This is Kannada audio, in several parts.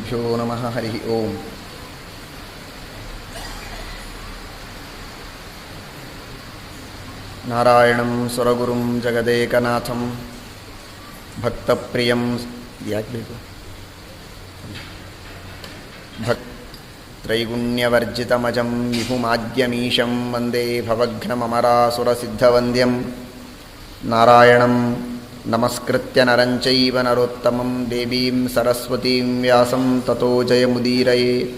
श्रीगुरुभ्यो नमः हरिः ओम् నారాయణం సురగురుం జగదేకనాథం. భక్తప్రియం భక్ త్రైగుణ్యవర్జితమజం విభుమాద్యమీశం వందే భవఘ్నమరాసురసిద్ధవంద్యం నారాయణం नमस्कृत्य नरञ्चैव नरोत्तमं देवीं सरस्वतीं व्यासं ततो जयमुदीरये।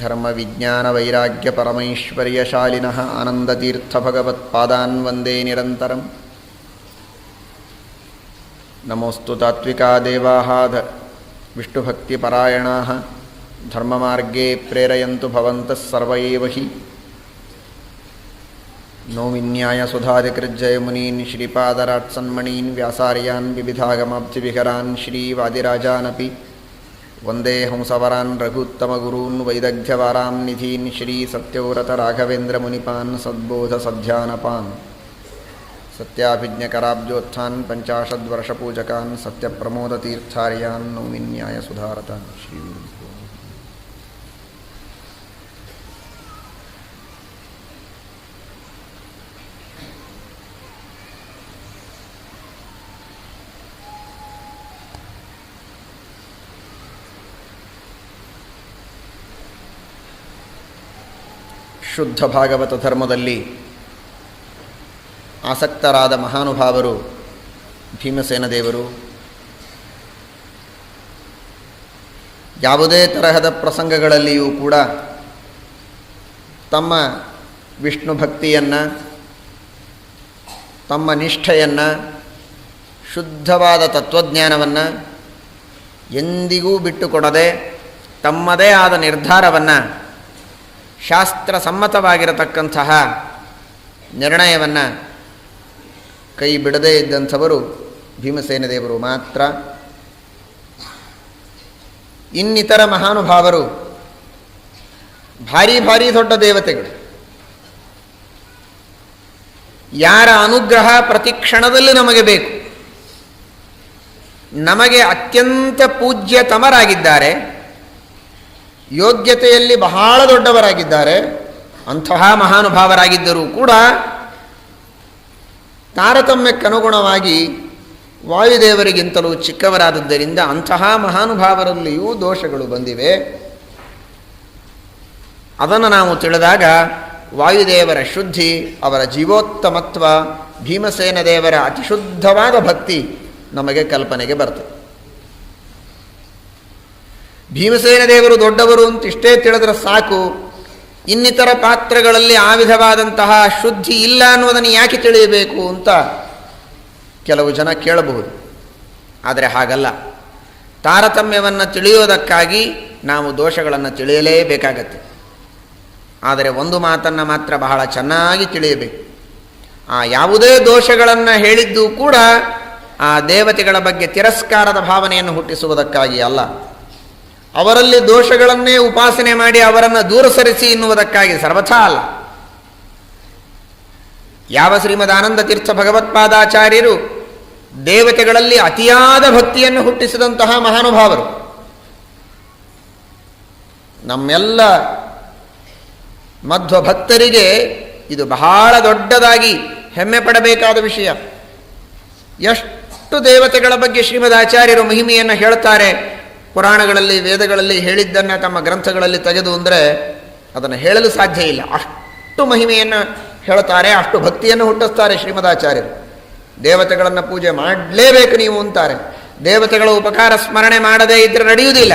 धर्मविज्ञानवैराग्यपरमैश्वर्यशालिनः आनन्दतीर्थभगवत्पादान् वन्दे निरन्तरं नमोऽस्तु तात्विका देवाः विष्णुभक्तिपरायणाः। धर्ममार्गे प्रेरयन्तु भवन्तः सर्व एव हि। नौमिन्यायसुधादिकृज्जयमुनीन्, श्रीपादराट्सन्मणीन्, व्यासार्यान्, विविधागमाब्धिविहरान्, श्रीवादिराजानपि वंदे हंसवरान्, रघुत्तमगुरून् वैदग्ध्यवारां निधीन्, श्रीसत्यव्रतराघवेन्द्रमुनिपान्, सद्बोधसध्यानपान्, सत्याभिज्ञकराब्जोत्थान्, पञ्चाशद्वर्षपूजकान्, सत्यप्रमोदतीर्थार्यान्, नौमिन्यायसुधारतान्। श्रीगुरुभ्यो ಶುದ್ಧ ಭಾಗವತ ಧರ್ಮದಲ್ಲಿ ಆಸಕ್ತರಾದ ಮಹಾನುಭಾವರು ಭೀಮಸೇನ ದೇವರು. ಯಾವುದೇ ತರಹದ ಪ್ರಸಂಗಗಳಲ್ಲಿಯೂ ಕೂಡ ತಮ್ಮ ವಿಷ್ಣು ಭಕ್ತಿಯನ್ನು, ತಮ್ಮ ನಿಷ್ಠೆಯನ್ನು, ಶುದ್ಧವಾದ ತತ್ವಜ್ಞಾನವನ್ನು ಎಂದಿಗೂ ಬಿಟ್ಟುಕೊಡದೆ ತಮ್ಮದೇ ಆದ ನಿರ್ಧಾರವನ್ನು ಶಾಸ್ತ್ರಸಮ್ಮತವಾಗಿರತಕ್ಕಂತಹ ನಿರ್ಣಯವನ್ನು ಕೈ ಬಿಡದೇ ಇದ್ದಂಥವರು ಭೀಮಸೇನ ದೇವರು ಮಾತ್ರ. ಇನ್ನಿತರ ಮಹಾನುಭಾವರು ಭಾರಿ ಭಾರಿ ದೊಡ್ಡ ದೇವತೆಗಳು. ಯಾರ ಅನುಗ್ರಹ ಪ್ರತಿ ಕ್ಷಣದಲ್ಲಿ ನಮಗೆ ಬೇಕು. ನಮಗೆ ಅತ್ಯಂತ ಪೂಜ್ಯತಮರಾಗಿದ್ದಾರೆ. ಯೋಗ್ಯತೆಯಲ್ಲಿ ಬಹಳ ದೊಡ್ಡವರಾಗಿದ್ದಾರೆ, ಅಂತಹ ಮಹಾನುಭಾವರಾಗಿದ್ದರೂ ಕೂಡ ತಾರತಮ್ಯಕ್ಕನುಗುಣವಾಗಿ ವಾಯುದೇವರಿಗಿಂತಲೂ ಚಿಕ್ಕವರಾದದ್ದರಿಂದ ಅಂತಹ ಮಹಾನುಭಾವರಲ್ಲಿಯೂ ದೋಷಗಳು ಬಂದಿವೆ. ಅದನ್ನು ನಾವು ತಿಳಿದಾಗ ವಾಯುದೇವರ ಶುದ್ಧಿ, ಅವರ ಜೀವೋತ್ತಮತ್ವ, ಭೀಮಸೇನ ದೇವರ ಅತಿಶುದ್ಧವಾದ ಭಕ್ತಿ ನಮಗೆ ಕಲ್ಪನೆಗೆ ಬರ್ತದೆ. ಭೀಮಸೇನ ದೇವರು ದೊಡ್ಡವರು ಅಂತ ಇಷ್ಟೇ ತಿಳಿದ್ರೆ ಸಾಕು. ಇನ್ನಿತರ ಪಾತ್ರಗಳಲ್ಲಿ ಆ ವಿಧವಾದಂತಹ ಶುದ್ಧಿ ಇಲ್ಲ ಅನ್ನೋದನ್ನು ಯಾಕೆ ತಿಳಿಯಬೇಕು ಅಂತ ಕೆಲವು ಜನ ಕೇಳಬಹುದು. ಆದರೆ ಹಾಗಲ್ಲ. ತಾರತಮ್ಯವನ್ನು ತಿಳಿಯೋದಕ್ಕಾಗಿ ನಾವು ದೋಷಗಳನ್ನು ತಿಳಿಯಲೇಬೇಕಾಗತ್ತೆ. ಆದರೆ ಒಂದು ಮಾತನ್ನು ಮಾತ್ರ ಬಹಳ ಚೆನ್ನಾಗಿ ತಿಳಿಯಬೇಕು. ಆ ಯಾವುದೇ ದೋಷಗಳನ್ನು ಹೇಳಿದ್ದು ಕೂಡ ಆ ದೇವತೆಗಳ ಬಗ್ಗೆ ತಿರಸ್ಕಾರದ ಭಾವನೆಯನ್ನು ಹುಟ್ಟಿಸುವುದಕ್ಕಾಗಿ ಅಲ್ಲ. ಅವರಲ್ಲಿ ದೋಷಗಳನ್ನೇ ಉಪಾಸನೆ ಮಾಡಿ ಅವರನ್ನು ದೂರ ಸರಿಸಿ ಎನ್ನುವುದಕ್ಕಾಗಿ ಸರ್ವಥಾ ಅಲ್ಲ. ಯಾವ ಶ್ರೀಮದ್ ಆನಂದ ತೀರ್ಥ ಭಗವತ್ಪಾದಾಚಾರ್ಯರು ದೇವತೆಗಳಲ್ಲಿ ಅತಿಯಾದ ಭಕ್ತಿಯನ್ನು ಹುಟ್ಟಿಸಿದಂತಹ ಮಹಾನುಭಾವರು. ನಮ್ಮೆಲ್ಲ ಮಧ್ವ ಭಕ್ತರಿಗೆ ಇದು ಬಹಳ ದೊಡ್ಡದಾಗಿ ಹೆಮ್ಮೆ ಪಡಬೇಕಾದ ವಿಷಯ. ಎಷ್ಟು ದೇವತೆಗಳ ಬಗ್ಗೆ ಶ್ರೀಮದ್ ಆಚಾರ್ಯರು ಮಹಿಮೆಯನ್ನು ಹೇಳ್ತಾರೆ ಪುರಾಣಗಳಲ್ಲಿ, ವೇದಗಳಲ್ಲಿ ಹೇಳಿದ್ದನ್ನು ತಮ್ಮ ಗ್ರಂಥಗಳಲ್ಲಿ ತೆಗೆದು ಅಂದರೆ ಅದನ್ನು ಹೇಳಲು ಸಾಧ್ಯ ಇಲ್ಲ. ಅಷ್ಟು ಮಹಿಮೆಯನ್ನು ಹೇಳುತ್ತಾರೆ ಅಷ್ಟು ಭಕ್ತಿಯನ್ನು ಹುಟ್ಟಿಸ್ತಾರೆ ಶ್ರೀಮದಾಚಾರ್ಯರು. ದೇವತೆಗಳನ್ನು ಪೂಜೆ ಮಾಡಲೇಬೇಕು ನೀವು ಅಂತಾರೆ. ದೇವತೆಗಳ ಉಪಕಾರ ಸ್ಮರಣೆ ಮಾಡದೇ ಇದ್ದರೆ ನಡೆಯುವುದಿಲ್ಲ.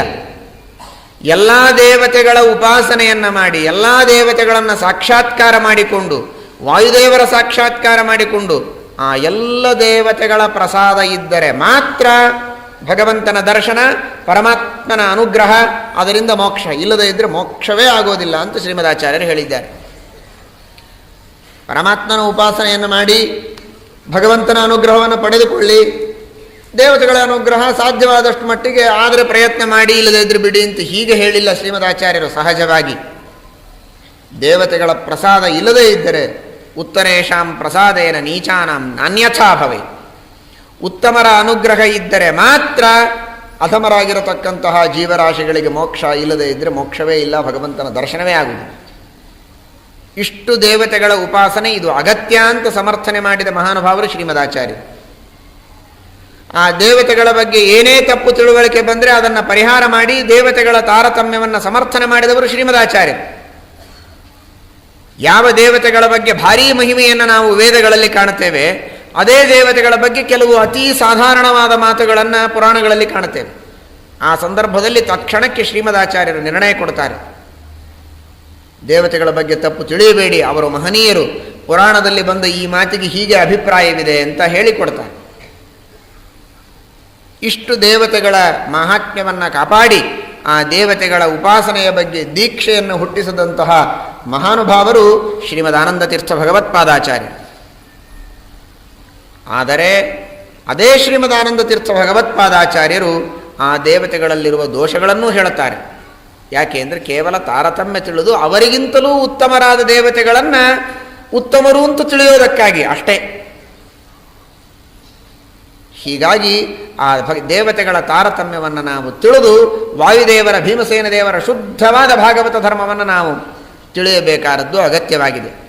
ಎಲ್ಲ ದೇವತೆಗಳ ಉಪಾಸನೆಯನ್ನು ಮಾಡಿ, ಎಲ್ಲ ದೇವತೆಗಳನ್ನು ಸಾಕ್ಷಾತ್ಕಾರ ಮಾಡಿಕೊಂಡು, ವಾಯುದೇವರ ಸಾಕ್ಷಾತ್ಕಾರ ಮಾಡಿಕೊಂಡು, ಆ ಎಲ್ಲ ದೇವತೆಗಳ ಪ್ರಸಾದ ಇದ್ದರೆ ಮಾತ್ರ ಭಗವಂತನ ದರ್ಶನ, ಪರಮಾತ್ಮನ ಅನುಗ್ರಹ, ಅದರಿಂದ ಮೋಕ್ಷ. ಇಲ್ಲದೇ ಇದ್ದರೆ ಮೋಕ್ಷವೇ ಆಗೋದಿಲ್ಲ ಅಂತ ಶ್ರೀಮದಾಚಾರ್ಯರು ಹೇಳಿದ್ದಾರೆ. ಪರಮಾತ್ಮನ ಉಪಾಸನೆಯನ್ನು ಮಾಡಿ, ಭಗವಂತನ ಅನುಗ್ರಹವನ್ನು ಪಡೆದುಕೊಳ್ಳಿ. ದೇವತೆಗಳ ಅನುಗ್ರಹ ಸಾಧ್ಯವಾದಷ್ಟು ಮಟ್ಟಿಗೆ ಆದರೆ ಪ್ರಯತ್ನ ಮಾಡಿ, ಇಲ್ಲದೇ ಇದ್ರೆ ಬಿಡಿ ಅಂತ ಹೀಗೆ ಹೇಳಿಲ್ಲ ಶ್ರೀಮದಾಚಾರ್ಯರು ಸಹಜವಾಗಿ. ದೇವತೆಗಳ ಪ್ರಸಾದ ಇಲ್ಲದೇ ಇದ್ದರೆ ಉತ್ತರೇಶಾಂ ಪ್ರಸಾದೇನ ನೀಚಾನಾಂ ನಾನ್ಯಥಾ ಭವೆ ಉತ್ತಮರ ಅನುಗ್ರಹ ಇದ್ದರೆ ಮಾತ್ರ ಅಧಮರಾಗಿರತಕ್ಕಂತಹ ಜೀವರಾಶಿಗಳಿಗೆ ಮೋಕ್ಷ ಇಲ್ಲದೆ ಇದ್ದರೆ ಮೋಕ್ಷವೇ ಇಲ್ಲ, ಭಗವಂತನ ದರ್ಶನವೇ ಆಗುವುದು. ಇಷ್ಟು ದೇವತೆಗಳ ಉಪಾಸನೆ, ಇದು ಅಗತ್ಯ ಅಂತ ಸಮರ್ಥನೆ ಮಾಡಿದ ಮಹಾನುಭಾವರು ಶ್ರೀಮದಾಚಾರ್ಯರು ಆ ದೇವತೆಗಳ ಬಗ್ಗೆ ಏನೇ ತಪ್ಪು ತಿಳುವಳಿಕೆ ಬಂದರೆ ಅದನ್ನು ಪರಿಹಾರ ಮಾಡಿ ದೇವತೆಗಳ ತಾರತಮ್ಯವನ್ನು ಸಮರ್ಥನೆ ಮಾಡಿದವರು ಶ್ರೀಮದಾಚಾರ್ಯರು ಯಾವ ದೇವತೆಗಳ ಬಗ್ಗೆ ಭಾರೀ ಮಹಿಮೆಯನ್ನು ನಾವು ವೇದಗಳಲ್ಲಿ ಕಾಣುತ್ತೇವೆ. ಅದೇ ದೇವತೆಗಳ ಬಗ್ಗೆ ಕೆಲವು ಅತಿ ಸಾಧಾರಣವಾದ ಮಾತುಗಳನ್ನು ಪುರಾಣಗಳಲ್ಲಿ ಕಾಣುತ್ತೇವೆ. ಆ ಸಂದರ್ಭದಲ್ಲಿ ತಕ್ಷಣಕ್ಕೆ ಶ್ರೀಮದಾಚಾರ್ಯರು ನಿರ್ಣಯ ಕೊಡ್ತಾರೆ. ದೇವತೆಗಳ ಬಗ್ಗೆ ತಪ್ಪು ತಿಳಿಯಬೇಡಿ, ಅವರು ಮಹನೀಯರು. ಪುರಾಣದಲ್ಲಿ ಬಂದ ಈ ಮಾತಿಗೆ ಹೀಗೆ ಅಭಿಪ್ರಾಯವಿದೆ ಅಂತ ಹೇಳಿಕೊಡ್ತಾರೆ. ಇಷ್ಟು ದೇವತೆಗಳ ಮಹಾತ್ಮ್ಯವನ್ನು ಕಾಪಾಡಿ, ಆ ದೇವತೆಗಳ ಉಪಾಸನೆಯ ಬಗ್ಗೆ ದೀಕ್ಷೆಯನ್ನು ಹುಟ್ಟಿಸಿದಂತಹ ಮಹಾನುಭಾವರು ಶ್ರೀಮದಾನಂದ ತೀರ್ಥ ಭಗವತ್ಪಾದಾಚಾರ್ಯ ಆದರೆ ಅದೇ ಶ್ರೀಮದಾನಂದ ತೀರ್ಥ ಭಗವತ್ಪಾದಾಚಾರ್ಯರು ಆ ದೇವತೆಗಳಲ್ಲಿರುವ ದೋಷಗಳನ್ನೂ ಹೇಳುತ್ತಾರೆ. ಯಾಕೆ ಅಂದರೆ ಕೇವಲ ತಾರತಮ್ಯ ತಿಳಿದು ಅವರಿಗಿಂತಲೂ ಉತ್ತಮರಾದ ದೇವತೆಗಳನ್ನು ಉತ್ತಮರು ಅಂತ ತಿಳಿಯೋದಕ್ಕಾಗಿ ಅಷ್ಟೇ. ಹೀಗಾಗಿ ಆ ದೇವತೆಗಳ ತಾರತಮ್ಯವನ್ನು ನಾವು ತಿಳಿದು ವಾಯುದೇವರ, ಭೀಮಸೇನ ದೇವರ ಶುದ್ಧವಾದ ಭಾಗವತ ಧರ್ಮವನ್ನು ನಾವು ತಿಳಿಯಬೇಕಾದದ್ದು ಅಗತ್ಯವಾಗಿದೆ.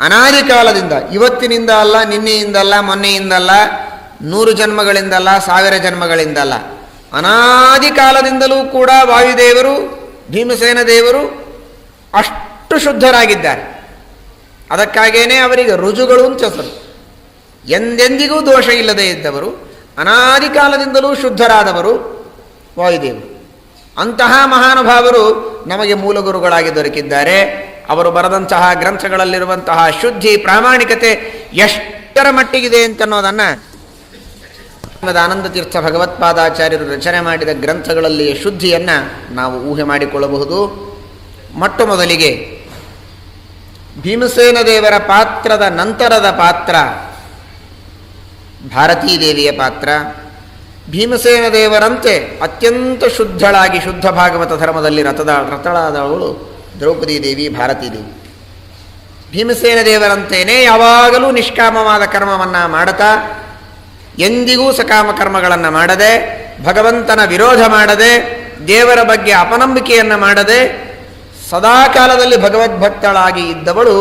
ಅನಾದಿ ಕಾಲದಿಂದ, ಇವತ್ತಿನಿಂದ ಅಲ್ಲ ನಿನ್ನೆಯಿಂದಲ್ಲ ಮೊನ್ನೆಯಿಂದಲ್ಲ ನೂರು ಜನ್ಮಗಳಿಂದಲ್ಲ ಸಾವಿರ ಜನ್ಮಗಳಿಂದಲ್ಲ ಅನಾದಿ ಕಾಲದಿಂದಲೂ ಕೂಡ ವಾಯುದೇವರು, ಭೀಮಸೇನ ದೇವರು ಅಷ್ಟು ಶುದ್ಧರಾಗಿದ್ದಾರೆ. ಅದಕ್ಕಾಗೇನೆ ಅವರಿಗೆ ರುಜುಗಳು ಅಂತ ಹೆಸರು ಎಂದೆಂದಿಗೂ ದೋಷ ಇಲ್ಲದೆ ಇದ್ದವರು, ಅನಾದಿ ಕಾಲದಿಂದಲೂ ಶುದ್ಧರಾದವರು ವಾಯುದೇವರು. ಅಂತಹ ಮಹಾನುಭಾವರು ನಮಗೆ ಮೂಲ ಗುರುಗಳಾಗಿ ದೊರಕಿದ್ದಾರೆ. ಅವರು ಬರೆದಂತಹ ಗ್ರಂಥಗಳಲ್ಲಿರುವಂತಹ ಶುದ್ಧಿ, ಪ್ರಾಮಾಣಿಕತೆ ಎಷ್ಟರ ಮಟ್ಟಿಗಿದೆ ಅಂತನ್ನೋದನ್ನು ಆನಂದ ತೀರ್ಥ ಭಗವತ್ಪಾದಾಚಾರ್ಯರು ರಚನೆ ಮಾಡಿದ ಗ್ರಂಥಗಳಲ್ಲಿಯ ಶುದ್ಧಿಯನ್ನು ನಾವು ಊಹೆ ಮಾಡಿಕೊಳ್ಳಬಹುದು. ಮೊಟ್ಟ ಮೊದಲಿಗೆ ಭೀಮಸೇನ ದೇವರ ಪಾತ್ರದ ನಂತರದ ಪಾತ್ರ, ಭಾರತೀ ದೇವಿಯ ಪಾತ್ರ, ಭೀಮಸೇನ ದೇವರಂತೆ ಅತ್ಯಂತ ಶುದ್ಧಳಾಗಿ ಶುದ್ಧ ಭಾಗವತ ಧರ್ಮದಲ್ಲಿ ರಥದ ರಥಳಾದವಳು ದ್ರೌಪದಿ ದೇವಿ ಭಾರತೀ ದೇವಿ ಭೀಮಸೇನ ದೇವರಂತೇನೆ ಯಾವಾಗಲೂ ನಿಷ್ಕಾಮವಾದ ಕರ್ಮವನ್ನು ಮಾಡುತ್ತಾ ಎಂದಿಗೂ ಸಕಾಮ ಕರ್ಮಗಳನ್ನು ಮಾಡದೆ, ಭಗವಂತನ ವಿರೋಧ ಮಾಡದೆ, ದೇವರ ಬಗ್ಗೆ ಅಪನಂಬಿಕೆಯನ್ನು ಮಾಡದೆ ಸದಾಕಾಲದಲ್ಲಿ ಭಗವದ್ಭಕ್ತಳಾಗಿ ಇದ್ದವಳು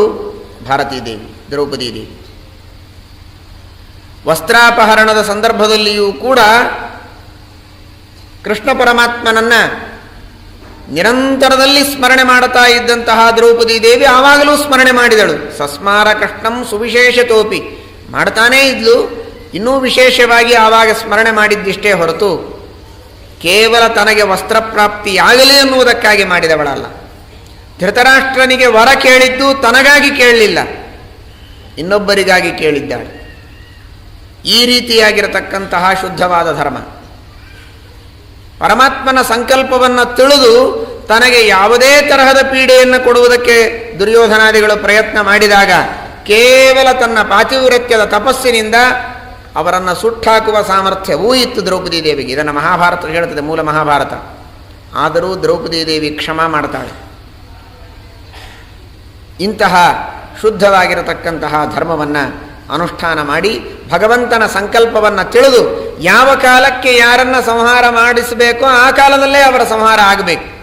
ಭಾರತೀ ದೇವಿ ದ್ರೌಪದಿ ದೇವಿ ವಸ್ತ್ರಾಪಹರಣದ ಸಂದರ್ಭದಲ್ಲಿಯೂ ಕೂಡ ಕೃಷ್ಣ ಪರಮಾತ್ಮನನ್ನು ನಿರಂತರದಲ್ಲಿ ಸ್ಮರಣೆ ಮಾಡುತ್ತಾ ಇದ್ದಂತಹ ದ್ರೌಪದಿ ದೇವಿ ಆವಾಗಲೂ ಸ್ಮರಣೆ ಮಾಡಿದಳು. ಸಸ್ಮಾರ ಕೃಷ್ಣಂ ಸುವಿಶೇಷತೋಪಿ. ಮಾಡ್ತಾನೇ ಇದ್ಲು. ಇನ್ನೂ ವಿಶೇಷವಾಗಿ ಆವಾಗ ಸ್ಮರಣೆ ಮಾಡಿದ್ದಿಷ್ಟೇ ಹೊರತು ಕೇವಲ ತನಗೆ ವಸ್ತ್ರಪ್ರಾಪ್ತಿಯಾಗಲಿ ಅನ್ನುವುದಕ್ಕಾಗಿ ಮಾಡಿದವಳಲ್ಲ. ಧೃತರಾಷ್ಟ್ರನಿಗೆ ವರ ಕೇಳಿದ್ದು ತನಗಾಗಿ ಕೇಳಲಿಲ್ಲ. ಇನ್ನೊಬ್ಬರಿಗಾಗಿ ಕೇಳಿದ್ದಾಳೆ. ಈ ರೀತಿಯಾಗಿರತಕ್ಕಂತಹ ಶುದ್ಧವಾದ ಧರ್ಮ. ಪರಮಾತ್ಮನ ಸಂಕಲ್ಪವನ್ನು ತಿಳಿದು ತನಗೆ ಯಾವುದೇ ತರಹದ ಪೀಡೆಯನ್ನು ಕೊಡುವುದಕ್ಕೆ ದುರ್ಯೋಧನಾದಿಗಳು ಪ್ರಯತ್ನ ಮಾಡಿದಾಗ ಕೇವಲ ತನ್ನ ಪಾತಿವ್ರತ್ಯದ ತಪಸ್ಸಿನಿಂದ ಅವರನ್ನು ಸುಟ್ಟಾಕುವ ಸಾಮರ್ಥ್ಯವೂ ಇತ್ತು ದ್ರೌಪದಿ ದೇವಿಗೆ. ಇದನ್ನು ಮಹಾಭಾರತ ಹೇಳುತ್ತದೆ, ಮೂಲ ಮಹಾಭಾರತ. ಆದರೂ ದ್ರೌಪದಿ ದೇವಿ ಕ್ಷಮ ಮಾಡ್ತಾಳೆ. ಇಂತಹ ಶುದ್ಧವಾಗಿರತಕ್ಕಂತಹ ಧರ್ಮವನ್ನು ಅನುಷ್ಠಾನ ಮಾಡಿ ಭಗವಂತನ ಸಂಕಲ್ಪವನ್ನು ತಿಳಿದು ಯಾವ ಕಾಲಕ್ಕೆ ಯಾರನ್ನು ಸಂಹಾರ ಮಾಡಿಸಬೇಕೋ ಆ ಕಾಲದಲ್ಲೇ ಅವರ ಸಂಹಾರ ಆಗಬೇಕು.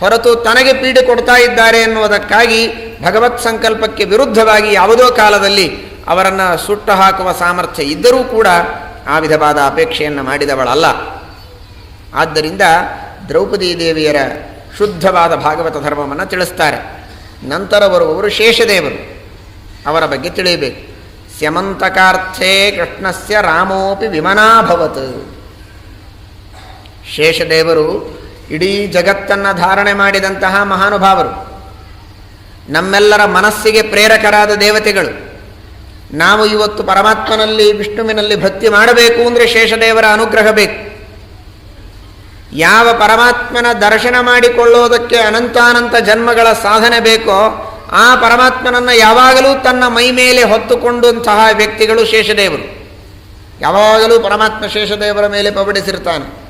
ಹೊರತು ತನಗೆ ಪೀಡೆ ಕೊಡ್ತಾ ಇದ್ದಾರೆ ಎನ್ನುವುದಕ್ಕಾಗಿ ಭಗವತ್ ಸಂಕಲ್ಪಕ್ಕೆ ವಿರುದ್ಧವಾಗಿ ಯಾವುದೋ ಕಾಲದಲ್ಲಿ ಅವರನ್ನು ಸುಟ್ಟು ಹಾಕುವ ಸಾಮರ್ಥ್ಯ ಇದ್ದರೂ ಕೂಡ ಆ ವಿಧವಾದ ಅಪೇಕ್ಷೆಯನ್ನು ಮಾಡಿದವಳಲ್ಲ. ಆದ್ದರಿಂದ ದ್ರೌಪದಿ ದೇವಿಯರ ಶುದ್ಧವಾದ ಭಾಗವತ ಧರ್ಮವನ್ನು ತಿಳಿಸ್ತಾರೆ. ನಂತರ ಬರುವವರು ಶೇಷದೇವರು. ಅವರ ಬಗ್ಗೆ ತಿಳಿಯಬೇಕು. ಸ್ಯಮಂತಕಾರ್ಥೇ ಕೃಷ್ಣಸ್ಯ ರಾಮೋಪಿ ವಿಮನಾಭವತ್ ಶೇಷದೇವರು ಇಡೀ ಜಗತ್ತನ್ನು ಧಾರಣೆ ಮಾಡಿದಂತಹ ಮಹಾನುಭಾವರು, ನಮ್ಮೆಲ್ಲರ ಮನಸ್ಸಿಗೆ ಪ್ರೇರಕರಾದ ದೇವತೆಗಳು, ನಾವು ಇವತ್ತು ಪರಮಾತ್ಮನಲ್ಲಿ, ವಿಷ್ಣುವಿನಲ್ಲಿ ಭಕ್ತಿ ಮಾಡಬೇಕು ಅಂದರೆ ಶೇಷದೇವರ ಅನುಗ್ರಹ ಬೇಕು. ಯಾವ ಪರಮಾತ್ಮನ ದರ್ಶನ ಮಾಡಿಕೊಳ್ಳೋದಕ್ಕೆ ಅನಂತಾನಂತ ಜನ್ಮಗಳ ಸಾಧನೆ ಬೇಕೋ ಆ ಪರಮಾತ್ಮನನ್ನು ಯಾವಾಗಲೂ ತನ್ನ ಮೈ ಮೇಲೆ ಹೊತ್ತುಕೊಂಡಂತಹ ವ್ಯಕ್ತಿಗಳು ಶೇಷದೇವರು. ಯಾವಾಗಲೂ ಪರಮಾತ್ಮ ಶೇಷದೇವರ ಮೇಲೆ ಪಬಡಿಸಿರ್ತಾನೆ.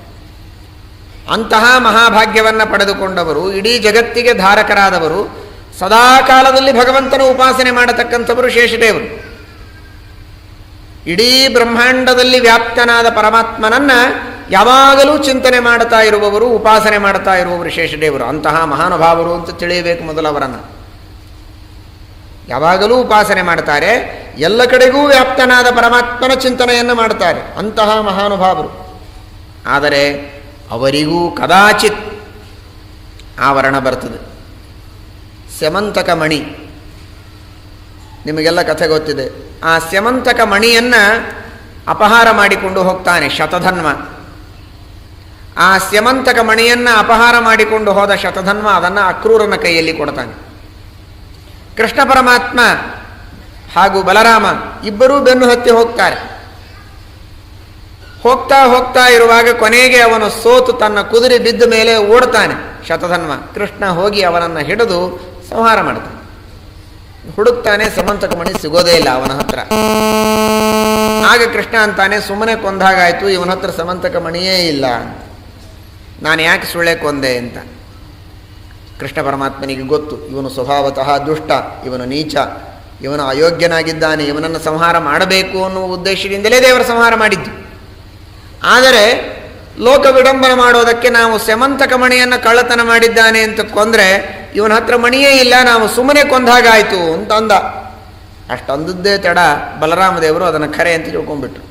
ಅಂತಹ ಮಹಾಭಾಗ್ಯವನ್ನು ಪಡೆದುಕೊಂಡವರು, ಇಡೀ ಜಗತ್ತಿಗೆ ಧಾರಕರಾದವರು ಸದಾ ಕಾಲದಲ್ಲಿ ಭಗವಂತನ ಉಪಾಸನೆ ಮಾಡತಕ್ಕಂಥವರು ಶೇಷದೇವರು. ಇಡೀ ಬ್ರಹ್ಮಾಂಡದಲ್ಲಿ ವ್ಯಾಪ್ತನಾದ ಪರಮಾತ್ಮನನ್ನ ಯಾವಾಗಲೂ ಚಿಂತನೆ ಮಾಡ್ತಾ ಇರುವವರು, ಉಪಾಸನೆ ಮಾಡ್ತಾ ಇರುವವರು ಶೇಷದೇವರು. ಅಂತಹ ಮಹಾನುಭಾವರು ಅಂತ ತಿಳಿಯಬೇಕು ಮೊದಲವರನ್ನು ಯಾವಾಗಲೂ ಉಪಾಸನೆ ಮಾಡ್ತಾರೆ. ಎಲ್ಲ ಕಡೆಗೂ ವ್ಯಾಪ್ತನಾದ ಪರಮಾತ್ಮನ ಚಿಂತನೆಯನ್ನು ಮಾಡ್ತಾರೆ. ಅಂತಹ ಮಹಾನುಭಾವರು. ಆದರೆ ಅವರಿಗೂ ಕದಾಚಿತ್ ಆವರಣ ಬರ್ತದೆ. ಸ್ಯಮಂತಕ ಮಣಿ ನಿಮಗೆಲ್ಲ ಕಥೆ ಗೊತ್ತಿದೆ. ಆ ಸ್ಯಮಂತಕ ಮಣಿಯನ್ನು ಅಪಹಾರ ಮಾಡಿಕೊಂಡು ಹೋಗ್ತಾನೆ ಶತಧನ್ವ ಆ ಸ್ಯಮಂತಕ ಮಣಿಯನ್ನು ಅಪಹಾರ ಮಾಡಿಕೊಂಡು ಹೋದ ಶತಧನ್ವ ಅದನ್ನು ಅಕ್ರೂರನ ಕೈಯಲ್ಲಿ ಕೊಡ್ತಾನೆ. ಕೃಷ್ಣ ಪರಮಾತ್ಮ ಹಾಗೂ ಬಲರಾಮ ಇಬ್ಬರೂ ಬೆನ್ನು ಹತ್ತಿ ಹೋಗ್ತಾರೆ. ಹೋಗ್ತಾ ಹೋಗ್ತಾ ಇರುವಾಗ ಕೊನೆಗೆ ಅವನು ಸೋತು ತನ್ನ ಕುದುರೆ ಬಿದ್ದ ಮೇಲೆ ಓಡ್ತಾನೆ. ಶತಧನ್ವ ಕೃಷ್ಣ ಹೋಗಿ ಅವನನ್ನು ಹಿಡಿದು ಸಂಹಾರ ಮಾಡ್ತಾನೆ. ಹುಡುಕ್ತಾನೆ ಸಮಂತಕ ಮಣಿ ಸಿಗೋದೇ ಇಲ್ಲ ಅವನ ಹತ್ರ. ಆಗ ಕೃಷ್ಣ ಅಂತಾನೆ, ಸುಮ್ಮನೆ ಕೊಂದಾಗಾಯ್ತು, ಇವನ ಹತ್ರ ಸಮಂತಕ ಮಣಿಯೇ ಇಲ್ಲ ನಾನು ಯಾಕೆ ಸುಳ್ಳೆ ಕೊಂದೆ? ಅಂತ. ಕೃಷ್ಣ ಪರಮಾತ್ಮನಿಗೆ ಗೊತ್ತು. ಇವನು ಸ್ವಭಾವತಃ ದುಷ್ಟ, ಇವನು ನೀಚ, ಇವನು ಅಯೋಗ್ಯನಾಗಿದ್ದಾನೆ, ಇವನನ್ನು ಸಂಹಾರ ಮಾಡಬೇಕು ಅನ್ನುವ ಉದ್ದೇಶದಿಂದಲೇ ದೇವರ ಸಂಹಾರ ಮಾಡಿದ್ದು. ಆದರೆ ಲೋಕ ವಿಡಂಬನ ಮಾಡೋದಕ್ಕೆ ನಾವು ಸೆಮಂತಕ ಮಣಿಯನ್ನು ಕಳ್ಳತನ ಮಾಡಿದ್ದಾನೆ ಅಂತ ಕೊಂದರೆ, ಇವನ ಹತ್ರ ಮಣಿಯೇ ಇಲ್ಲ, ನಾವು ಸುಮ್ಮನೆ ಕೊಂದಾಗಾಯಿತು ಅಂತ ಅಂದ ಅಷ್ಟೊಂದದ್ದೇ ತಡ ಬಲರಾಮ ದೇವರು ಅದನ್ನು ಖರೆ ಅಂತ ತಿಳ್ಕೊಂಡ್ಬಿಟ್ರು.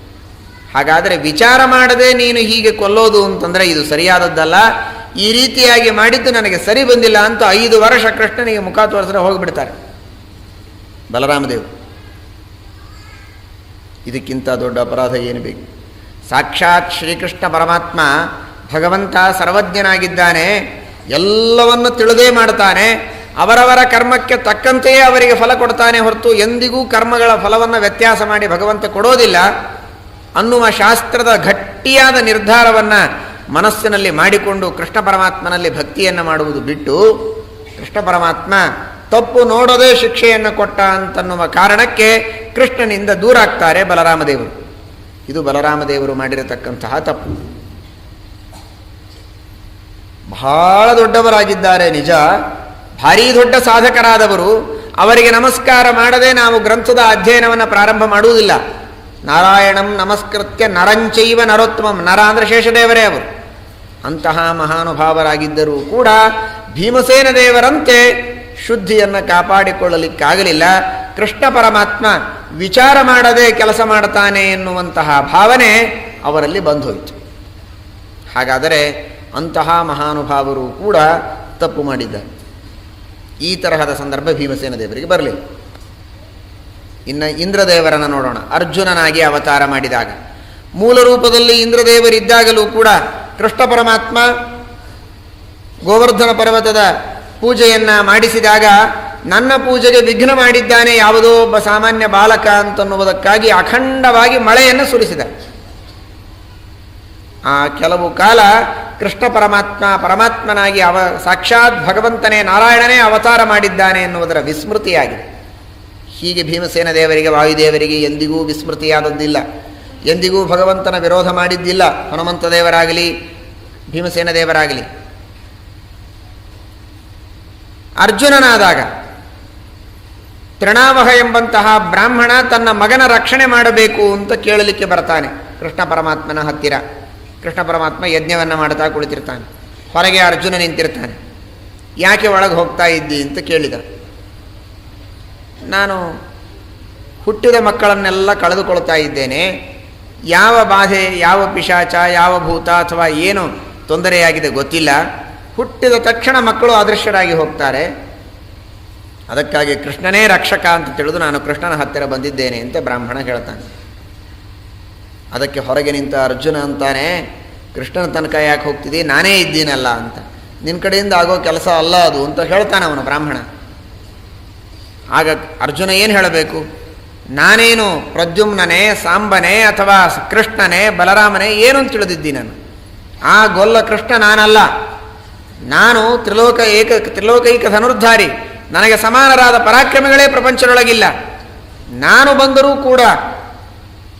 ಹಾಗಾದರೆ ವಿಚಾರ ಮಾಡದೆ ನೀನು ಹೀಗೆ ಕೊಲ್ಲೋದು ಅಂತಂದರೆ ಇದು ಸರಿಯಾದದ್ದಲ್ಲ. ಈ ರೀತಿಯಾಗಿ ಮಾಡಿದ್ದು ನನಗೆ ಸರಿ ಬಂದಿಲ್ಲ ಅಂತ ಐದು ವರ್ಷ ಕೃಷ್ಣನಿಗೆ ಮುಖ ತೋರಿಸಿದ್ರೆ ಹೋಗಿಬಿಡ್ತಾರೆ. ಬಲರಾಮದೇವ್, ಇದಕ್ಕಿಂತ ದೊಡ್ಡ ಅಪರಾಧ ಏನು ಬೇಕು? ಸಾಕ್ಷಾತ್ ಶ್ರೀಕೃಷ್ಣ ಪರಮಾತ್ಮ ಭಗವಂತ ಸರ್ವಜ್ಞನಾಗಿದ್ದಾನೆ, ಎಲ್ಲವನ್ನು ತಿಳಿದೇ ಮಾಡ್ತಾನೆ, ಅವರವರ ಕರ್ಮಕ್ಕೆ ತಕ್ಕಂತೆಯೇ ಅವರಿಗೆ ಫಲ ಕೊಡ್ತಾನೆ ಹೊರತು ಎಂದಿಗೂ ಕರ್ಮಗಳ ಫಲವನ್ನು ವ್ಯತ್ಯಾಸ ಮಾಡಿ ಭಗವಂತ ಕೊಡೋದಿಲ್ಲ. ಅನ್ನುವ ಶಾಸ್ತ್ರದ ಗಟ್ಟಿಯಾದ ನಿರ್ಧಾರವನ್ನು ಮನಸ್ಸಿನಲ್ಲಿ ಮಾಡಿಕೊಂಡು ಕೃಷ್ಣ ಪರಮಾತ್ಮನಲ್ಲಿ ಭಕ್ತಿಯನ್ನು ಮಾಡುವುದು ಬಿಟ್ಟು ಕೃಷ್ಣ ಪರಮಾತ್ಮ ತಪ್ಪು ನೋಡೋದೇ ಶಿಕ್ಷೆಯನ್ನು ಕೊಟ್ಟ ಅಂತನ್ನುವ ಕಾರಣಕ್ಕೆ ಕೃಷ್ಣನಿಂದ ದೂರ ಆಗ್ತಾರೆ ಬಲರಾಮದೇವರು. ಇದು ಬಲರಾಮದೇವರು ಮಾಡಿರತಕ್ಕಂತಹ ತಪ್ಪು. ಬಹಳ ದೊಡ್ಡವರಾಗಿದ್ದಾರೆ ನಿಜ. ಭಾರೀ ದೊಡ್ಡ ಸಾಧಕರಾದವರು. ಅವರಿಗೆ ನಮಸ್ಕಾರ ಮಾಡದೆ ನಾವು ಗ್ರಂಥದ ಅಧ್ಯಯನವನ್ನು ಪ್ರಾರಂಭ ಮಾಡುವುದಿಲ್ಲ. ನಾರಾಯಣಂ ನಮಸ್ಕೃತ್ಯ ನರಂಚೈವ ನರೋತ್ತಮಂ. ನರ ಅಂದರೆ ಶೇಷದೇವರೇ ಅವರು. ಅಂತಹ ಮಹಾನುಭಾವರಾಗಿದ್ದರೂ ಕೂಡ ಭೀಮಸೇನ ದೇವರಂತೆ ಶುದ್ಧಿಯನ್ನು ಕಾಪಾಡಿಕೊಳ್ಳಲಿಕ್ಕಾಗಲಿಲ್ಲ. ಕೃಷ್ಣ ಪರಮಾತ್ಮ ವಿಚಾರ ಮಾಡದೆ ಕೆಲಸ ಮಾಡ್ತಾನೆ ಎನ್ನುವಂತಹ ಭಾವನೆ ಅವರಲ್ಲಿ ಬಂದೋಯಿತು. ಹಾಗಾದರೆ ಅಂತಹ ಮಹಾನುಭಾವರು ಕೂಡ ತಪ್ಪು ಮಾಡಿದ್ದಾರೆ. ಈ ತರಹದ ಸಂದರ್ಭ ಭೀಮಸೇನ ದೇವರಿಗೆ ಬರಲಿಲ್ಲ. ಇನ್ನು ಇಂದ್ರದೇವರನ್ನು ನೋಡೋಣ. ಅರ್ಜುನನಾಗಿ ಅವತಾರ ಮಾಡಿದಾಗ ಮೂಲ ರೂಪದಲ್ಲಿ ಇಂದ್ರದೇವರಿದ್ದಾಗಲೂ ಕೂಡ ಕೃಷ್ಣ ಪರಮಾತ್ಮ ಗೋವರ್ಧನ ಪರ್ವತದ ಪೂಜೆಯನ್ನು ಮಾಡಿಸಿದಾಗ ನನ್ನ ಪೂಜೆಗೆ ವಿಘ್ನ ಮಾಡಿದ್ದಾನೆ ಯಾವುದೋ ಒಬ್ಬ ಸಾಮಾನ್ಯ ಬಾಲಕ ಅಂತನ್ನುವುದಕ್ಕಾಗಿ ಅಖಂಡವಾಗಿ ಮಳೆಯನ್ನು ಸುರಿಸಿದ. ಆ ಕೆಲವು ಕಾಲ ಕೃಷ್ಣ ಪರಮಾತ್ಮ ಪರಮಾತ್ಮನಾಗಿ ಅವ ಸಾಕ್ಷಾತ್ ಭಗವಂತನೇ ನಾರಾಯಣನೇ ಅವತಾರ ಮಾಡಿದ್ದಾನೆ ಎನ್ನುವುದರ ವಿಸ್ಮೃತಿಯಾಗಿದೆ. ಹೀಗೆ ಭೀಮಸೇನ ದೇವರಿಗೆ ವಾಯುದೇವರಿಗೆ ಎಂದಿಗೂ ವಿಸ್ಮೃತಿಯಾದದ್ದಿಲ್ಲ. ಎಂದಿಗೂ ಭಗವಂತನ ವಿರೋಧ ಮಾಡಿದ್ದಿಲ್ಲ. ಹನುಮಂತ ದೇವರಾಗಲಿ, ಭೀಮಸೇನ ದೇವರಾಗಲಿ. ಅರ್ಜುನನಾದಾಗ ತೃಣಾವಹ ಎಂಬಂತಹ ಬ್ರಾಹ್ಮಣ ತನ್ನ ಮಗನ ರಕ್ಷಣೆ ಮಾಡಬೇಕು ಅಂತ ಕೇಳಲಿಕ್ಕೆ ಬರ್ತಾನೆ. ಕೃಷ್ಣ ಪರಮಾತ್ಮನ ಹತ್ತಿರ. ಕೃಷ್ಣ ಪರಮಾತ್ಮ ಯಜ್ಞವನ್ನು ಮಾಡ್ತಾ ಕುಳಿತಿರ್ತಾನೆ. ಹೊರಗೆ ಅರ್ಜುನ ನಿಂತಿರ್ತಾನೆ. ಯಾಕೆ ಒಳಗೆ ಹೋಗ್ತಾ ಇದ್ದಿ ಅಂತ ಕೇಳಿದ. ನಾನು ಹುಟ್ಟಿದ ಮಕ್ಕಳನ್ನೆಲ್ಲ ಕಳೆದುಕೊಳ್ತಾ ಇದ್ದೇನೆ. ಯಾವ ಬಾಧೆ, ಯಾವ ಪಿಶಾಚ, ಯಾವ ಭೂತ ಅಥವಾ ಏನು ತೊಂದರೆಯಾಗಿದೆ ಗೊತ್ತಿಲ್ಲ. ಹುಟ್ಟಿದ ತಕ್ಷಣ ಮಕ್ಕಳು ಅದೃಶ್ಯರಾಗಿ ಹೋಗ್ತಾರೆ. ಅದಕ್ಕಾಗಿ ಕೃಷ್ಣನೇ ರಕ್ಷಕ ಅಂತ ತಿಳಿದು ನಾನು ಕೃಷ್ಣನ ಹತ್ತಿರ ಬಂದಿದ್ದೇನೆ ಅಂತ ಬ್ರಾಹ್ಮಣ ಹೇಳ್ತಾನೆ. ಅದಕ್ಕೆ ಹೊರಗೆ ನಿಂತ ಅರ್ಜುನ ಅಂತಾನೆ, ಕೃಷ್ಣನ ತನಕ ಯಾಕೆ ಹೋಗ್ತಿದ್ದಿ ನಾನೇ ಇದ್ದೀನಲ್ಲ ಅಂತ. ನಿನ್ನ ಕಡೆಯಿಂದ ಆಗೋ ಕೆಲಸ ಅಲ್ಲ ಅದು ಅಂತ ಹೇಳ್ತಾನೆ ಅವನು ಬ್ರಾಹ್ಮಣ. ಆಗ ಅರ್ಜುನ ಏನು ಹೇಳಬೇಕು? ನಾನೇನು ಪ್ರದ್ಯುಮ್ನನೇ, ಸಾಂಬನೇ ಅಥವಾ ಕೃಷ್ಣನೇ, ಬಲರಾಮನೇ ಏನು ಅಂತ ತಿಳಿದಿದ್ದಿ ನಾನು. ಆ ಗೊಲ್ಲ ಕೃಷ್ಣ ನಾನಲ್ಲ. ನಾನು ತ್ರಿಲೋಕ ಏಕ ತ್ರಿಲೋಕೈಕ ಧನುರ್ಧಾರಿ. ನನಗೆ ಸಮಾನರಾದ ಪರಾಕ್ರಮಗಳೇ ಪ್ರಪಂಚದೊಳಗಿಲ್ಲ. ನಾನು ಬಂದರೂ ಕೂಡ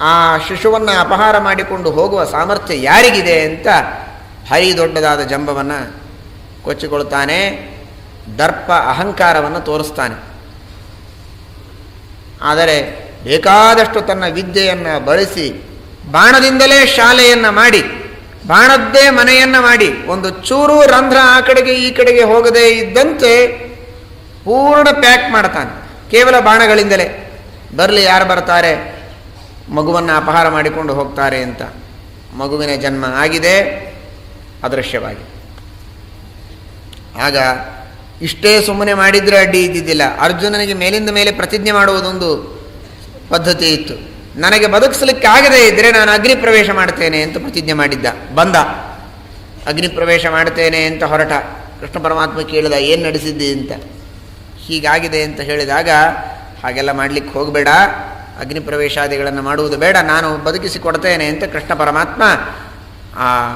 ಆ ಶಿಶುವನ್ನು ಅಪಹಾರ ಮಾಡಿಕೊಂಡು ಹೋಗುವ ಸಾಮರ್ಥ್ಯ ಯಾರಿಗಿದೆ ಅಂತ ಹರಿ ದೊಡ್ಡದಾದ ಜಂಬವನ್ನು ಕೊಚ್ಚಿಕೊಳ್ತಾನೆ ದರ್ಪ ಅಹಂಕಾರವನ್ನು ತೋರಿಸ್ತಾನೆ. ಆದರೆ ಬೇಕಾದಷ್ಟು ತನ್ನ ವಿದ್ಯೆಯನ್ನು ಬಳಸಿ, ಬಾಣದಿಂದಲೇ ಶಾಲೆಯನ್ನು ಮಾಡಿ, ಬಾಣದ್ದೇ ಮನೆಯನ್ನು ಮಾಡಿ, ಒಂದು ಚೂರು ರಂಧ್ರ ಆ ಕಡೆಗೆ ಈ ಕಡೆಗೆ ಹೋಗದೇ ಇದ್ದಂತೆ ಪೂರ್ಣ ಪ್ಯಾಕ್ ಮಾಡ್ತಾನೆ. ಕೇವಲ ಬಾಣಗಳಿಂದಲೇ. ಬರಲಿ ಯಾರು ಬರ್ತಾರೆ? ಮಗುವನ್ನು ಅಪಹಾರ ಮಾಡಿಕೊಂಡು ಹೋಗ್ತಾರೆ ಅಂತ. ಮಗುವಿನ ಜನ್ಮ ಆಗಿದೆ ಅದೃಶ್ಯವಾಗಿ ಆಗ ಇಷ್ಟೇ ಸುಮ್ಮನೆ ಮಾಡಿದರೆ ಅಡ್ಡಿ ಇದ್ದಿದ್ದಿಲ್ಲ. ಅರ್ಜುನನಿಗೆ ಮೇಲಿಂದ ಮೇಲೆ ಪ್ರತಿಜ್ಞೆ ಮಾಡುವುದೊಂದು ಪದ್ಧತಿ ಇತ್ತು. ನನಗೆ ಬದುಕಿಸಲಿಕ್ಕೆ ಆಗದೇ ಇದ್ದರೆ ನಾನು ಅಗ್ನಿ ಪ್ರವೇಶ ಮಾಡ್ತೇನೆ ಅಂತ ಪ್ರತಿಜ್ಞೆ ಮಾಡಿದ್ದ. ಬಂದ. ಅಗ್ನಿ ಪ್ರವೇಶ ಮಾಡ್ತೇನೆ ಅಂತ ಹೊರಟ. ಕೃಷ್ಣ ಪರಮಾತ್ಮ ಕೇಳಿದ, ಏನು ನಡೆಸಿದ್ದಿ ಅಂತ? ಹೀಗಾಗಿದೆ ಅಂತ ಹೇಳಿದಾಗ, ಹಾಗೆಲ್ಲ ಮಾಡಲಿಕ್ಕೆ ಹೋಗಬೇಡ. ಅಗ್ನಿ ಪ್ರವೇಶಾದಿಗಳನ್ನು ಮಾಡುವುದು ಬೇಡ. ನಾನು ಬದುಕಿಸಿ ಕೊಡ್ತೇನೆ ಅಂತ ಕೃಷ್ಣ ಪರಮಾತ್ಮ, ಆ,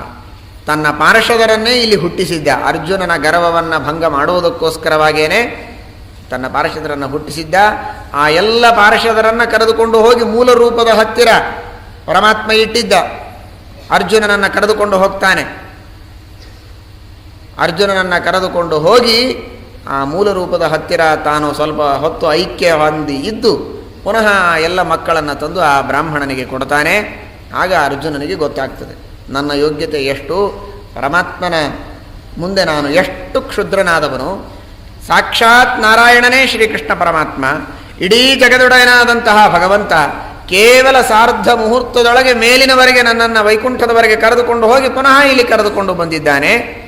ತನ್ನ ಪಾರ್ಷದರನ್ನೇ ಇಲ್ಲಿ ಹುಟ್ಟಿಸಿದ್ದ. ಅರ್ಜುನನ ಗರ್ವವನ್ನು ಭಂಗ ಮಾಡುವುದಕ್ಕೋಸ್ಕರವಾಗೇನೆ ತನ್ನ ಪಾರ್ಷದರನ್ನು ಹುಟ್ಟಿಸಿದ್ದ, ಆ ಎಲ್ಲ ಪಾರ್ಷದರನ್ನು ಕರೆದುಕೊಂಡು ಹೋಗಿ ಮೂಲ ರೂಪದ ಹತ್ತಿರ ಪರಮಾತ್ಮ ಇಟ್ಟಿದ್ದ. ಅರ್ಜುನನನ್ನು ಕರೆದುಕೊಂಡು ಹೋಗ್ತಾನೆ. ಅರ್ಜುನನನ್ನು ಕರೆದುಕೊಂಡು ಹೋಗಿ, ಆ ಮೂಲ ರೂಪದ ಹತ್ತಿರ ತಾನು ಸ್ವಲ್ಪ ಹೊತ್ತು ಐಕ್ಯ ಹೊಂದಿ ಇದ್ದು, ಪುನಃ ಎಲ್ಲ ಮಕ್ಕಳನ್ನು ತಂದು ಆ ಬ್ರಾಹ್ಮಣನಿಗೆ ಕೊಡ್ತಾನೆ. ಆಗ ಅರ್ಜುನನಿಗೆ ಗೊತ್ತಾಗ್ತದೆ, ನನ್ನ ಯೋಗ್ಯತೆ ಎಷ್ಟು? ಪರಮಾತ್ಮನ ಮುಂದೆ ನಾನು ಎಷ್ಟು ಕ್ಷುದ್ರನಾದವನು? ಸಾಕ್ಷಾತ್ ನಾರಾಯಣನೇ ಶ್ರೀಕೃಷ್ಣ ಪರಮಾತ್ಮ. ಇಡೀ ಜಗದೊಡೆಯನಾದಂತಹ ಭಗವಂತ ಕೇವಲ ಸಾರ್ಧ ಮುಹೂರ್ತದೊಳಗೆ ಮೇಲಿನವರೆಗೆ ನನ್ನನ್ನು ವೈಕುಂಠದವರೆಗೆ ಕರೆದುಕೊಂಡು ಹೋಗಿ ಪುನಃ ಇಲ್ಲಿ ಕರೆದುಕೊಂಡು ಬಂದಿದ್ದಾನೆ.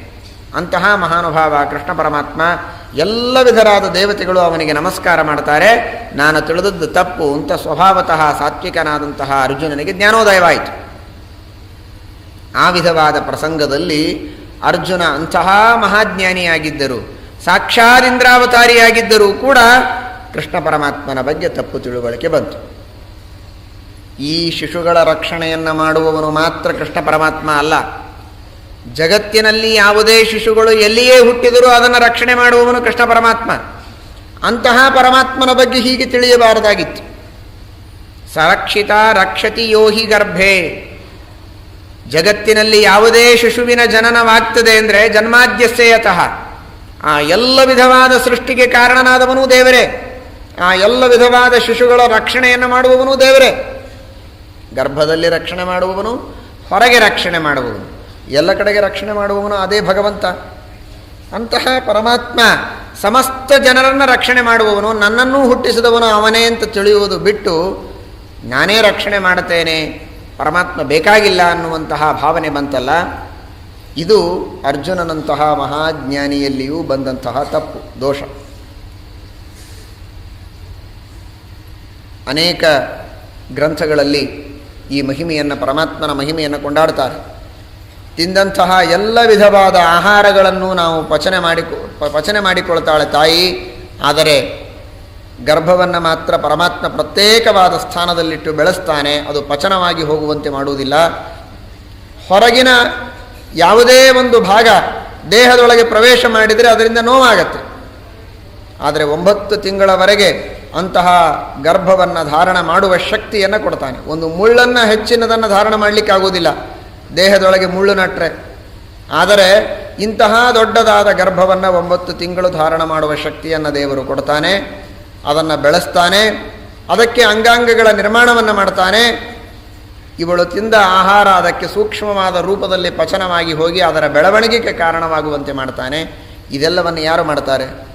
ಅಂತಹ ಮಹಾನುಭಾವ ಕೃಷ್ಣ ಪರಮಾತ್ಮ ಎಲ್ಲ ವಿಧರಾದ ದೇವತೆಗಳು ಅವನಿಗೆ ನಮಸ್ಕಾರ ಮಾಡ್ತಾರೆ. ನಾನು ತಿಳಿದದ್ದು ತಪ್ಪು ಅಂತ ಸ್ವಭಾವತಃ ಸಾತ್ವಿಕನಾದಂತಹ ಅರ್ಜುನನಿಗೆ ಜ್ಞಾನೋದಯವಾಯಿತು. ಆ ವಿಧವಾದ ಪ್ರಸಂಗದಲ್ಲಿ ಅರ್ಜುನ ಅಂತಹ ಮಹಾಜ್ಞಾನಿಯಾಗಿದ್ದರು. ಸಾಕ್ಷಾದಿಂದ್ರಾವತಾರಿಯಾಗಿದ್ದರೂ ಕೂಡ ಕೃಷ್ಣ ಪರಮಾತ್ಮನ ಬಗ್ಗೆ ತಪ್ಪು ತಿಳುವಳಿಕೆ ಬಂತು. ಈ ಶಿಶುಗಳ ರಕ್ಷಣೆಯನ್ನು ಮಾಡುವವನು ಮಾತ್ರ ಕೃಷ್ಣ ಪರಮಾತ್ಮ ಅಲ್ಲ. ಜಗತ್ತಿನಲ್ಲಿ ಯಾವುದೇ ಶಿಶುಗಳು ಎಲ್ಲಿಯೇ ಹುಟ್ಟಿದರೂ ಅದನ್ನು ರಕ್ಷಣೆ ಮಾಡುವವನು ಕೃಷ್ಣ ಪರಮಾತ್ಮ. ಅಂತಹ ಪರಮಾತ್ಮನ ಬಗ್ಗೆ ಹೀಗೆ ತಿಳಿಯಬಾರದಾಗಿತ್ತು. ಸರಕ್ಷಿತ ರಕ್ಷತಿ ಯೋಹಿ ಗರ್ಭೆ. ಜಗತ್ತಿನಲ್ಲಿ ಯಾವುದೇ ಶಿಶುವಿನ ಜನನವಾಗ್ತದೆ ಅಂದರೆ ಜನ್ಮಾದ್ಯಸ್ಯತಃ ಆ ಎಲ್ಲ ವಿಧವಾದ ಸೃಷ್ಟಿಗೆ ಕಾರಣನಾದವನೂ ದೇವರೇ. ಆ ಎಲ್ಲ ವಿಧವಾದ ಶಿಶುಗಳ ರಕ್ಷಣೆಯನ್ನು ಮಾಡುವವನು ದೇವರೇ. ಗರ್ಭದಲ್ಲಿ ರಕ್ಷಣೆ ಮಾಡುವವನು, ಹೊರಗೆ ರಕ್ಷಣೆ ಮಾಡುವವನು, ಎಲ್ಲ ಕಡೆಗೆ ರಕ್ಷಣೆ ಮಾಡುವವನು ಅದೇ ಭಗವಂತ. ಅಂತಹ ಪರಮಾತ್ಮ ಸಮಸ್ತ ಜನರನ್ನು ರಕ್ಷಣೆ ಮಾಡುವವನು, ನನ್ನನ್ನೂ ಹುಟ್ಟಿಸಿದವನು ಅವನೇ ಅಂತ ತಿಳಿಯುವುದು ಬಿಟ್ಟು ನಾನೇ ರಕ್ಷಣೆ ಮಾಡುತ್ತೇನೆ, ಪರಮಾತ್ಮ ಬೇಕಾಗಿಲ್ಲ ಅನ್ನುವಂತಹ ಭಾವನೆ ಬಂತಲ್ಲ. ಇದು ಅರ್ಜುನನಂತಹ ಮಹಾಜ್ಞಾನಿಯಲ್ಲಿಯೂ ಬಂದಂತಹ ತಪ್ಪು, ದೋಷ. ಅನೇಕ ಗ್ರಂಥಗಳಲ್ಲಿ ಈ ಮಹಿಮೆಯನ್ನು, ಪರಮಾತ್ಮನ ಮಹಿಮೆಯನ್ನು ಕೊಂಡಾಡ್ತಾರೆ. ತಿಂದಂತಹ ಎಲ್ಲ ವಿಧವಾದ ಆಹಾರಗಳನ್ನು ನಾವು ಪಚನೆ ಮಾಡಿ, ಪಚನೆ ಮಾಡಿಕೊಳ್ತಾಳೆ ತಾಯಿ, ಆದರೆ ಗರ್ಭವನ್ನು ಮಾತ್ರ ಪರಮಾತ್ಮ ಪ್ರತ್ಯೇಕವಾದ ಸ್ಥಾನದಲ್ಲಿಟ್ಟು ಬೆಳೆಸ್ತಾನೆ, ಅದು ಪಚನವಾಗಿ ಹೋಗುವಂತೆ ಮಾಡುವುದಿಲ್ಲ. ಹೊರಗಿನ ಯಾವುದೇ ಒಂದು ಭಾಗ ದೇಹದೊಳಗೆ ಪ್ರವೇಶ ಮಾಡಿದರೆ ಅದರಿಂದ ನೋವಾಗತ್ತೆ. ಆದರೆ ಒಂಬತ್ತು ತಿಂಗಳವರೆಗೆ ಅಂತಹ ಗರ್ಭವನ್ನು ಧಾರಣ ಮಾಡುವ ಶಕ್ತಿಯನ್ನು ಕೊಡ್ತಾನೆ. ಒಂದು ಮುಳ್ಳನ್ನು ಹೆಚ್ಚಿನದನ್ನು ಧಾರಣ ಮಾಡಲಿಕ್ಕಾಗೋದಿಲ್ಲ ದೇಹದೊಳಗೆ ಮುಳ್ಳು ನಟ್ರೆ. ಆದರೆ ಇಂತಹ ದೊಡ್ಡದಾದ ಗರ್ಭವನ್ನು ಒಂಬತ್ತು ತಿಂಗಳು ಧಾರಣ ಮಾಡುವ ಶಕ್ತಿಯನ್ನು ದೇವರು ಕೊಡ್ತಾನೆ. ಅದನ್ನು ಬೆಳೆಸ್ತಾನೆ. ಅದಕ್ಕೆ ಅಂಗಾಂಗಗಳ ನಿರ್ಮಾಣವನ್ನು ಮಾಡ್ತಾನೆ. ಇವಳು ತಿಂದ ಆಹಾರ ಅದಕ್ಕೆ ಸೂಕ್ಷ್ಮವಾದ ರೂಪದಲ್ಲಿ ಪಚನವಾಗಿ ಹೋಗಿ ಅದರ ಬೆಳವಣಿಗೆಗೆ ಕಾರಣವಾಗುವಂತೆ ಮಾಡ್ತಾನೆ. ಇದೆಲ್ಲವನ್ನು ಯಾರು ಮಾಡ್ತಾರೆ?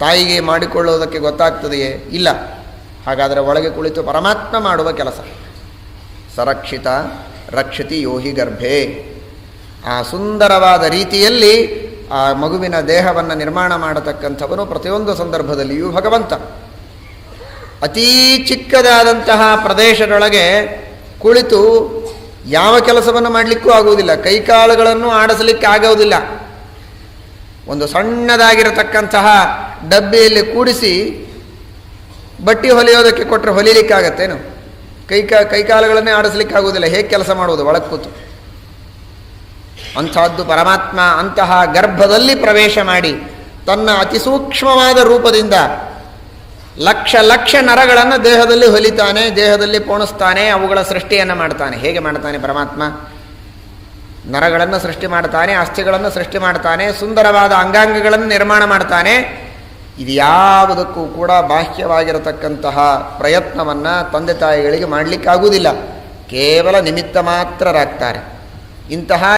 ತಾಯಿಗೆ ಮಾಡಿಕೊಳ್ಳುವುದಕ್ಕೆ ಗೊತ್ತಾಗ್ತದೆಯೇ? ಇಲ್ಲ. ಹಾಗಾದರೆ ಒಳಗೆ ಕುಳಿತು ಪರಮಾತ್ಮ ಮಾಡುವ ಕೆಲಸ. ಸರಕ್ಷಿತ, ರಕ್ಷತಿ ಯೋಹಿ ಗರ್ಭೆ. ಆ ಸುಂದರವಾದ ರೀತಿಯಲ್ಲಿ ಆ ಮಗುವಿನ ದೇಹವನ್ನು ನಿರ್ಮಾಣ ಮಾಡತಕ್ಕಂಥವನು ಪ್ರತಿಯೊಂದು ಸಂದರ್ಭದಲ್ಲಿಯೂ ಭಗವಂತ. ಅತೀ ಚಿಕ್ಕದಾದಂತಹ ಪ್ರದೇಶದೊಳಗೆ ಕುಳಿತು ಯಾವ ಕೆಲಸವನ್ನು ಮಾಡಲಿಕ್ಕೂ ಆಗುವುದಿಲ್ಲ. ಕೈಕಾಲುಗಳನ್ನು ಆಡಿಸಲಿಕ್ಕೆ ಆಗೋದಿಲ್ಲ ಒಂದು ಸಣ್ಣದಾಗಿರತಕ್ಕಂತಹ ಡಬ್ಬಿಯಲ್ಲಿ ಕೂಡಿಸಿ ಬಟ್ಟೆ ಹೊಲಿಯೋದಕ್ಕೆ ಕೊಟ್ಟರೆ ಹೊಲಿಲಿಕ್ಕಾಗತ್ತೇನು? ಕೈಕಾ ಕೈಕಾಲುಗಳನ್ನೇ ಆಡಿಸ್ಲಿಕ್ಕೆ ಆಗುವುದಿಲ್ಲ. ಹೇಗೆ ಕೆಲಸ ಮಾಡುವುದು? ಒಳಗೆ ಕೂತು. ಅಂಥದ್ದು ಪರಮಾತ್ಮ ಅಂತಹ ಗರ್ಭದಲ್ಲಿ ಪ್ರವೇಶ ಮಾಡಿ ತನ್ನ ಅತಿ ಸೂಕ್ಷ್ಮವಾದ ರೂಪದಿಂದ ಲಕ್ಷ ಲಕ್ಷ ನರಗಳನ್ನು ದೇಹದಲ್ಲಿ ಹೊಲಿತಾನೆ, ದೇಹದಲ್ಲಿ ಪೋಣಿಸ್ತಾನೆ, ಅವುಗಳ ಸೃಷ್ಟಿಯನ್ನು ಮಾಡ್ತಾನೆ. ಹೇಗೆ ಮಾಡ್ತಾನೆ ಪರಮಾತ್ಮ? ನರಗಳನ್ನು ಸೃಷ್ಟಿ ಮಾಡ್ತಾನೆ, ಅಸ್ಥಿಗಳನ್ನು ಸೃಷ್ಟಿ ಮಾಡ್ತಾನೆ, ಸುಂದರವಾದ ಅಂಗಾಂಗಗಳನ್ನು ನಿರ್ಮಾಣ ಮಾಡ್ತಾನೆ. ಇದು ಯಾವುದಕ್ಕೂ ಕೂಡ ಬಾಹ್ಯವಾಗಿರತಕ್ಕಂತಹ ಪ್ರಯತ್ನವನ್ನು ತಂದೆ ತಾಯಿಗಳಿಗೆ ಮಾಡಲಿಕ್ಕಾಗುವುದಿಲ್ಲ. ಕೇವಲ ನಿಮಿತ್ತ ಮಾತ್ರರಾಗ್ತಾರೆ ಇಂತಹ